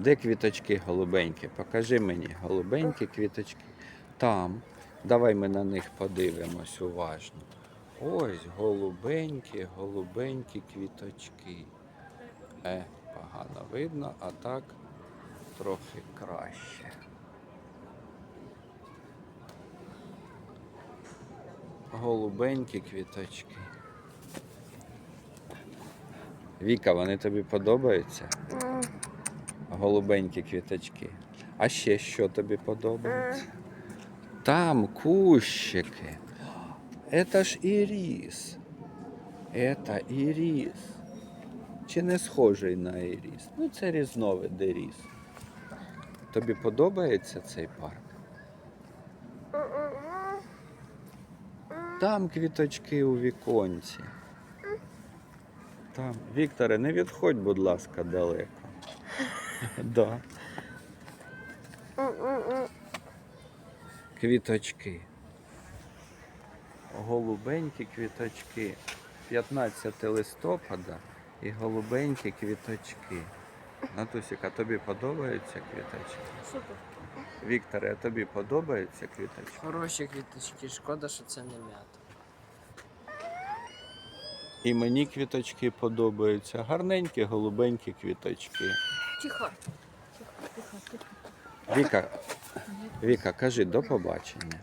Де квіточки голубенькі? Покажи мені голубенькі квіточки. Там. Давай ми на них подивимось уважно. Ось голубенькі, голубенькі квіточки. Е, погано видно, а так трохи краще. Голубенькі квіточки. Віка, вони тобі подобаються? Голубенькі квіточки. А ще що тобі подобається? Там кущики. Это ж іріс. Это іріс. Чи не схожий на іріс? Ну, це різновид іріс. Тобі подобається цей парк? Там квіточки у віконці. Там. Вікторе, не відходь, будь ласка, далеко. Да. Квіточки. Голубенькі квіточки. 15 листопада і голубенькі квіточки. Натусіка, тобі подобаються квіточки? Супер. Вікторе, а тобі подобаються квіточки? Хороші квіточки, шкода, що це не м'ята. І мені квіточки подобаються. Гарненькі голубенькі квіточки. Тихо. Віка, Віка, кажи до побачення.